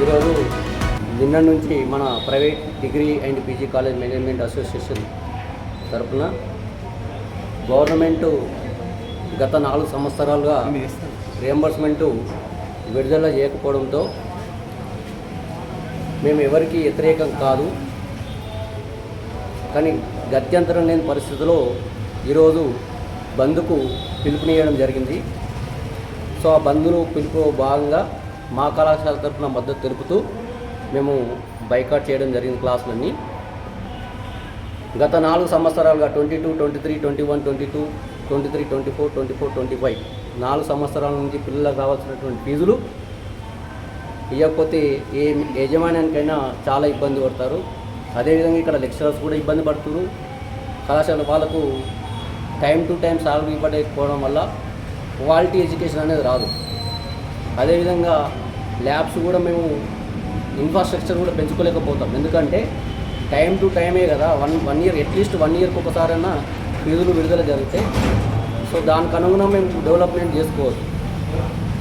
ఈరోజు నిన్న నుంచి మన private degree and PG college management association తరపున గవర్నమెంటు గత నాలుగు సంవత్సరాలుగా రియంబర్స్మెంటు విడుదల చేయకపోవడంతో మేము ఎవరికి వ్యతిరేకం కాదు. కానీ గత్యంతరం లేని పరిస్థితిలో ఈరోజు బంద్కు పిలుపునియడం జరిగింది. సో ఆ బంద్ను పిలుపు భాగంగా మా కళాశాల తరఫున మద్దతు తెలుపుతూ మేము బైకాట్ చేయడం జరిగింది క్లాసులన్నీ. గత నాలుగు సంవత్సరాలుగా twenty two twenty three twenty one twenty two twenty three twenty four twenty four twenty five నాలుగు సంవత్సరాల నుంచి పిల్లలకు కావాల్సినటువంటి ఫీజులు. ఇవ్వకపోతే ఏ యజమాన్యానికైనా చాలా ఇబ్బంది పడతారు. అదేవిధంగా ఇక్కడ లెక్చరర్స్ కూడా ఇబ్బంది పడుతున్నారు. కళాశాల వాళ్ళకు టైం టు టైం సాలరీ ఇవ్వకపోవడం వల్ల క్వాలిటీ ఎడ్యుకేషన్ అనేది రాదు. అదేవిధంగా ల్యాబ్స్ కూడా మేము ఇన్ఫ్రాస్ట్రక్చర్ కూడా పెంచుకోలేకపోతాం. ఎందుకంటే టైం టు టైమే కదా one one year at least one ఇయర్కి ఒకసారైనా ఫీజులు విడుదల జరుగుతాయి సో దానికి అనుగుణంగా మేము డెవలప్మెంట్ చేసుకోవచ్చు.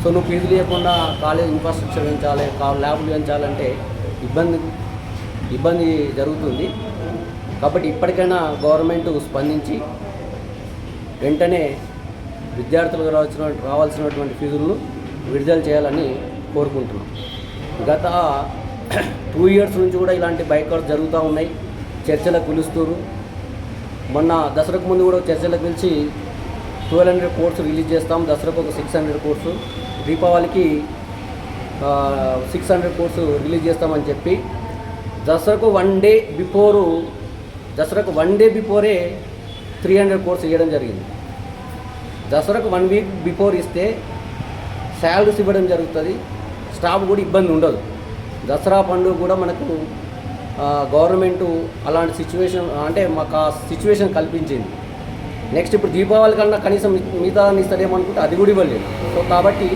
సో నువ్వు ఫీజులు ఇవ్వకుండా కాలేజ్ ఇన్ఫ్రాస్ట్రక్చర్ పెంచాలి కా- ల్యాబ్లు పెంచాలంటే ఇబ్బంది ఇబ్బంది జరుగుతుంది. కాబట్టి ఇప్పటికైనా గవర్నమెంట్ స్పందించి వెంటనే విద్యార్థులకు రావాల్సిన రావాల్సినటువంటి ఫీజులను విడుదల చేయాలని కోరుకుంటున్నాం. గత టూ ఇయర్స్ నుంచి కూడా ఇలాంటి బైకర్స్ జరుగుతూ ఉన్నాయి. చర్చలకు పిలుస్తారు. మొన్న దసరాకు ముందు కూడా చర్చలకు పిలిచి ట్వెల్వ్ హండ్రెడ్ కోర్సు రిలీజ్ చేస్తాం. దసరాకు ఒక సిక్స్ హండ్రెడ్ కోర్సు దీపావళికి సిక్స్ హండ్రెడ్ కోర్సు రిలీజ్ చేస్తామని చెప్పి దసరాకు వన్ డే బిఫోరు దసరాకు వన్ డే బిఫోరే త్రీ హండ్రెడ్ కోర్స్ ఇవ్వడం జరిగింది. దసరాకు వన్ వీక్ బిఫోర్ ఇస్తే శాలరీస్ ఇవ్వడం జరుగుతుంది. స్టాఫ్ కూడా ఇబ్బంది ఉండదు. దసరా పండుగ కూడా మనకు గవర్నమెంట్ అలాంటి సిచ్యువేషన్ అంటే మాకు ఆ సిచ్యువేషన్ కల్పించింది. నెక్స్ట్ ఇప్పుడు దీపావళి కన్నా కనీసం మిగతా ఇస్తారేమో అనుకుంటే అది కూడా ఇవ్వలేదు. సో కాబట్టి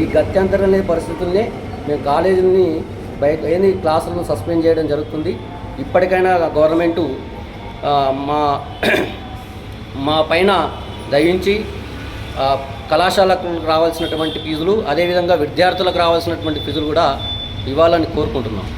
ఈ గత్యంతరం లేని పరిస్థితుల్ని మేము కాలేజీని బయట ఏంది క్లాసులను సస్పెండ్ చేయడం జరుగుతుంది. ఇప్పటికైనా గవర్నమెంటు మా మా పైన దయించి కళాశాలకు రావాల్సినటువంటి ఫీజులు అదేవిధంగా విద్యార్థులకు రావాల్సినటువంటి ఫీజులు కూడా ఇవ్వాలని కోరుకుంటున్నాం.